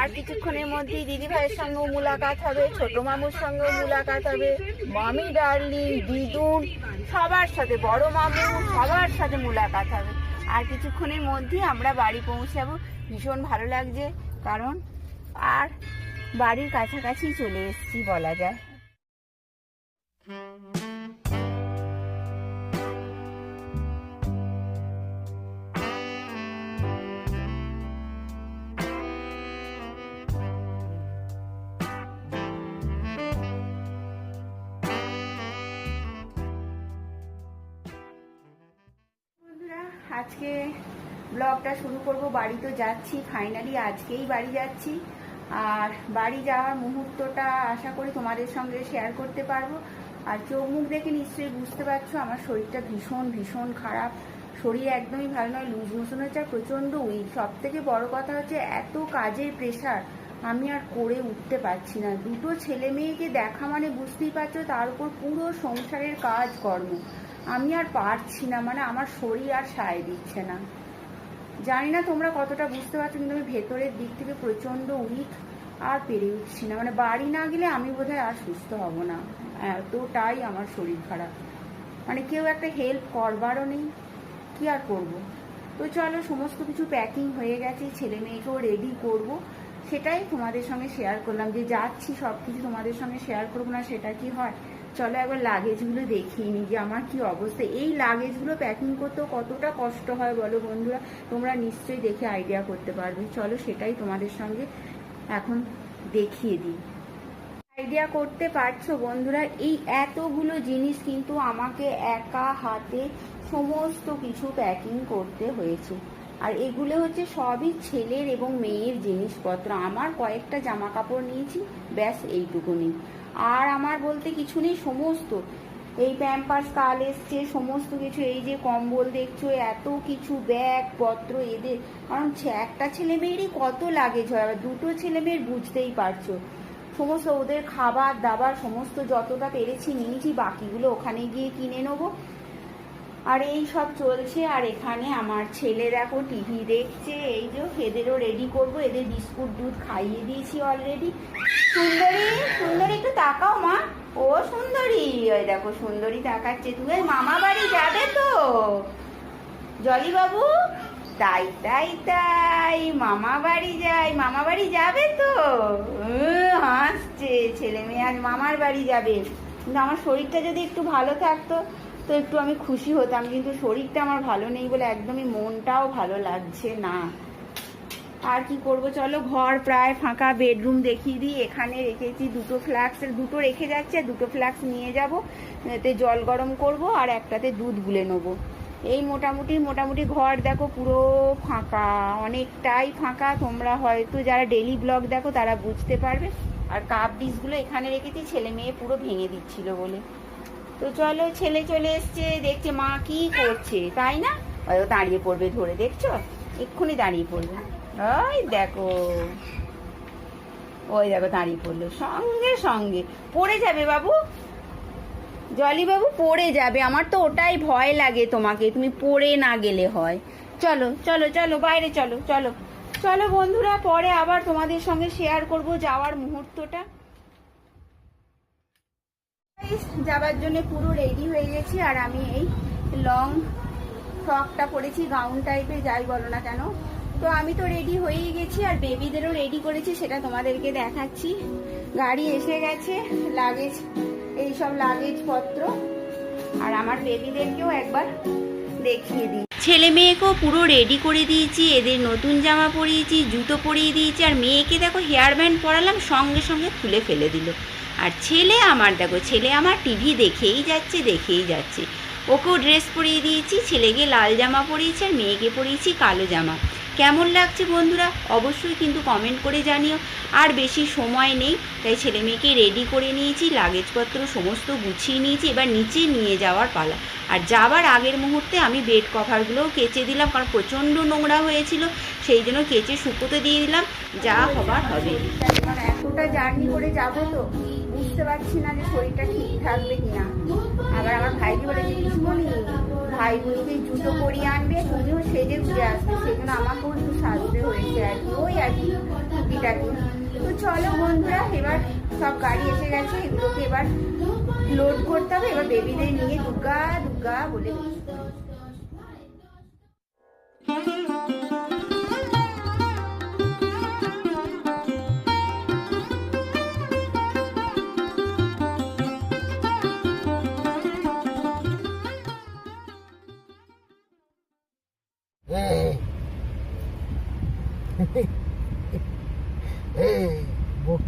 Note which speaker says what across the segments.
Speaker 1: আর কিছুক্ষণের মধ্যেই দিদি ভাইয়ের সঙ্গেও মুলাকাত হবে, ছোট মামুর সঙ্গেও মুলাকাত হবে, মামি ডার্লিং, দিদুন, সবার সাথে, বড় মামু, সবার সাথে মুলাকাত হবে। আর কিছুক্ষণের মধ্যেই আমরা বাড়ি পৌঁছাবো। ভীষণ ভালো লাগছে, কারণ আর বাড়ির কাছাকাছি চলে এসেছি বলা যায়। আজকে ব্লগটা শুরু করব। বাড়ি তো যাচ্ছি ফাইনালি আজকেই বাড়ি যাচ্ছি। আর বাড়ি যাওয়ার মুহূর্তটা আশা করি তোমাদের সঙ্গে শেয়ার করতে পারব। আর চোখ মুখ দেখে নিশ্চয়ই বুঝতে পারছ, আমার শরীরটা ভীষণ ভীষণ খারাপ। শরীর একদমই ভালো নয় লুজ মোশন হচ্ছে আর প্রচণ্ড উইক সব থেকে বড় কথা হচ্ছে এত কাজের প্রেশার আমি আর করে উঠতে পারছি না। দুটো ছেলে মেয়েকে দেখা মানে বুঝতেই পারছ, তার উপর পুরো সংসারের কাজ কর্ম আমি আর পারছি না মানে আমার শরীর আর সায় দিচ্ছে না। জানি না তোমরা কতটা বুঝতে পারছ, কিন্তু আমি ভেতরের দিক থেকে প্রচণ্ড উইক আর পেরে উঠছি না। মানে বাড়ি না গেলে আমি বোধহয় আর সুস্থ হব না। এতটাই আমার শরীর খারাপ। মানে কেউ একটা হেল্প করবারও নেই, কি আর করব? তো চলো, সমস্ত কিছু প্যাকিং হয়ে গেছে, ছেলে মেয়েকেও রেডি করব। সেটাই তোমাদের সঙ্গে শেয়ার করলাম যে যাচ্ছি সব কিছু তোমাদের সঙ্গে শেয়ার করব না, সেটা কি হয়? চলো একবার লাগেজগুলো দেখিয়ে নিই যে আমার কি অবস্থা। এই লাগেজগুলো প্যাকিং করতেও কতটা কষ্ট হয় বলো বন্ধুরা? তোমরা নিশ্চয়ই দেখে আইডিয়া করতে পারবে। চলো সেটাই তোমাদের সঙ্গে এখন দেখিয়ে দিই। আইডিয়া করতে পারছ বন্ধুরা? এই এতগুলো জিনিস কিন্তু আমাকে একা হাতে সমস্ত কিছু প্যাকিং করতে হয়েছে। আর এগুলো হচ্ছে সবই ছেলের এবং মেয়ের জিনিসপত্র। আমার কয়েকটা জামা কাপড় নিয়েছি, ব্যাস এইটুকুনি। আর আমার বলতে কিছু নেই, সমস্ত। এই প্যাম্পার্স কাল এসছে, সমস্ত কিছু। এই যে কম্বল দেখছ, এত কিছু ব্যাগ, পত্র, এদের। কারণ একটা ছেলে মেয়েরই কত লাগেজ হয় দুটো ছেলে মেয়ের বুঝতেই পারছ। সমস্ত ওদের খাবার দাবার, সমস্ত যতটা পেরেছি নিয়েছি, বাকিগুলো ওখানে গিয়ে কিনে নেব। আর এই সব চলছে, আর এখানে আমার ছেলে দেখো, টিভি দেখছে, এই যে এদেরও রেডি করব, এদের বিস্কুট, দুধ খাইয়ে দিয়েছি অলরেডি সুন্দরী! তাকাও মা। ও সুন্দরী। ওই দেখো, সুন্দরী তাকাচ্ছে। তুমি মামা বাড়ি যাবে তো। জলি বাবু, তাই তাই তাই, মামা বাড়ি যাই। মামা বাড়ি যাবে তো? হাসছে। ছেলে মেয়ে আজ মামার বাড়ি যাবে। কিন্তু আমার শরীরটা যদি একটু ভালো থাকতো, তো একটু আমি খুশি হতাম। কিন্তু শরীরটা আমার ভালো নেই বলে একদমই মনটাও ভালো লাগছে না। আর কি করব? চলো ঘর প্রায় ফাঁকা, বেডরুম দেখিয়ে দিই। এখানে রেখেছি দুটো ফ্লাক্স দুটো রেখে যাচ্ছে, দুটো ফ্লাক্স নিয়ে যাব। এতে জল গরম করব আর একটাতে দুধ গুলে নেব। এই মোটামুটি মোটামুটি ঘর দেখো পুরো ফাঁকা, অনেকটাই ফাঁকা। তোমরা হয়তো যারা ডেলি ব্লগ দেখো তারা বুঝতে পারবে। আর কাপ ডিসগুলো এখানে রেখেছি, ছেলে মেয়ে পুরো ভেঙে দিচ্ছিল বলে। তো চলো ছেলে চলে এসছে, দেখছে মা কি করছে, তাই না? দাঁড়িয়ে পড়বে ধরে, দেখছ? এক্ষুনি দাঁড়িয়ে পড়বে। ওই দেখো। ওই দেখো দাঁড়িয়ে পড়ল। সঙ্গে সঙ্গে। পড়ে যাবে বাবু? জলি বাবু, পড়ে যাবে। আমার তো ওটাই ভয় লাগে তোমাকে। তুমি পড়ে না গেলে হয়। চলো চলো চলো, বাইরে চলো চলো। চলো বন্ধুরা, পরে আবার তোমাদের সঙ্গে শেয়ার করব যাওয়ার মুহূর্তটা। যাবার জন্য পুরো রেডি হয়ে গেছি। আর আমি এই লং ফ্রকটা পরেছি গাউন টাইপের যাই বলো না কেন। তো আমি তো রেডি হয়েই গেছি আর বেবিদেরও রেডি করেছি, সেটা তোমাদেরকে দেখাচ্ছি। গাড়ি এসে গেছে লাগেজ এই সব লাগেজ পত্র। আর আমার বেবিদেরকেও একবার দেখিয়ে দিই। ছেলে মেয়েকেও পুরো রেডি করে দিয়েছি, এদের নতুন জামা পরিয়েছি, জুতো পরিয়ে দিয়েছি, আর মেয়েকে দেখো হেয়ার ব্যান্ড পরালাম, সঙ্গে সঙ্গে খুলে ফেলে দিল। আর ছেলে আমার, দেখো ছেলে আমার টিভি দেখেই যাচ্ছে দেখেই যাচ্ছে। ওকেও ড্রেস পরিয়ে দিয়েছি, ছেলেকে লাল জামা পরিয়েছি, আর মেয়েকে পরিয়েছি কালো জামা। কেমন লাগছে বন্ধুরা? অবশ্যই কিন্তু কমেন্ট করে জানিও। আর বেশি সময় নেই, তাই ছেলে মেয়েকে রেডি করে নিয়েছি, লাগেজপত্র সমস্ত গুছিয়ে নিয়েছি, এবার নিচে নিয়ে যাওয়ার পালা। আর যাবার আগের মুহূর্তে আমি বেড কভারগুলোও কেচে দিলাম, কারণ প্রচণ্ড নোংরা হয়েছিল, সেই জন্য কেচে শুকোতে দিয়ে দিলাম, যা হবার হবে। এতটা জার্নি করে যাব তো, বুঝতে পারছি না যে শরীরটা ঠিক থাকবে কিনা। আবার ভাই বোনকে জুতো পরিয়ে আনবে, তুমিও সেজে ঘুরে আসবে। সেখানে জন্য আমাকেও একটু সাজতে হয়েছে আর কি, ওই আর কি টুকিটাকি তো চলো বন্ধুরা, এবার সব গাড়ি এসে গেছে, এগুলোকে এবার লোড করতে হবে। এবার বেবিদের নিয়ে দুর্গা দুর্গা বলে।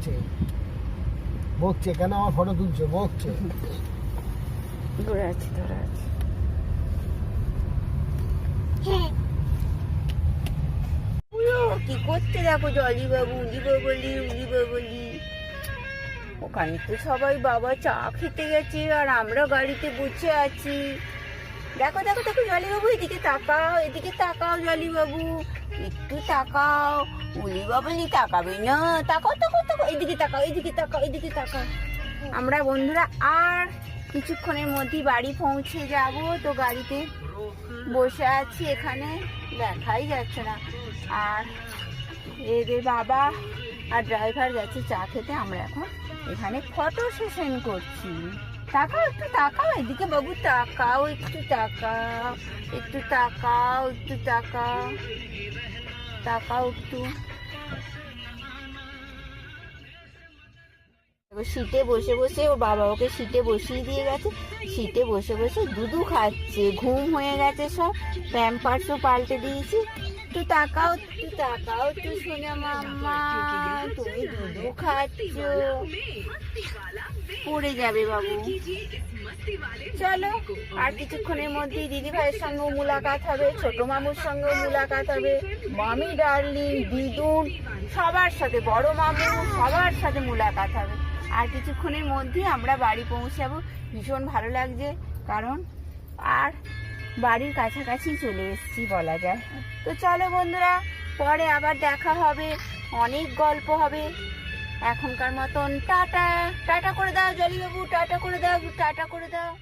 Speaker 2: বকছে। বকছে, কেন আমার ফটো তুলছে? বকছে।
Speaker 1: কি দেখো জলি বাবু বলি বলি ওখানে তো সবাই বাবা চা খেতে গেছে, আর আমরা গাড়িতে বসে আছি। দেখো দেখো দেখো জলি বাবু এদিকে তাকাও এদিকে তাকাও জলি বাবু একটু তাকাও। উলি বাবলি তাকাবে না, তাকাও তাকাও। তাকাও, এদিকে তাকাও এদিকে তাকাও এদিকে তাকাও। আমরা বন্ধুরা আর কিছুক্ষণের মধ্যেই বাড়ি পৌঁছে যাব। তো গাড়িতে বসে আছি, এখানে দেখাই যাচ্ছে না। আর এদের বাবা আর ড্রাইভার গেছে চা খেতে। আমরা এখন এখানে ফটো সেশন করছি। তাকাও, একটু তাকাও, এদিকে বাবু তাকাও, একটু তাকাও একটু তাকাও একটু তাকাও তাকাও একটু। সিটে বসে বসে ওর বাবা ওকে সিটে বসিয়ে দিয়ে গেছে। সিটে বসে বসে দুধু খাচ্ছে, ঘুম হয়ে গেছে সব। প্যাম্পার্সও পাল্টে দিয়েছি। তুই তাকাও তুই তাকাও তুই শুনে মাম্মা, তুমি দুধু খাচ্ছ। পড়ে যাবে বাবু। চলো, আর কিছুক্ষণের মধ্যেই দিদি ভাইয়ের সঙ্গেও মুলাকাত হবে, ছোট মামুর সঙ্গেও মুলাকাত হবে। মামি ডার্লিং, দিদুন, সবার সাথে, বড় মামু, সবার সাথে মুলাকাত হবে। আর কিছুক্ষণের মধ্যেই আমরা বাড়ি পৌঁছাবো। ভীষণ ভালো লাগছে, কারণ আর বাড়ির কাছাকাছি চলে এসেছি বলা যায়। তো চলো বন্ধুরা, পরে আবার দেখা হবে, অনেক গল্প হবে। এখনকার মতন টাটা টাটা করে দাও জলিবাবু টাটা করে দাও, টাটা করে দাও।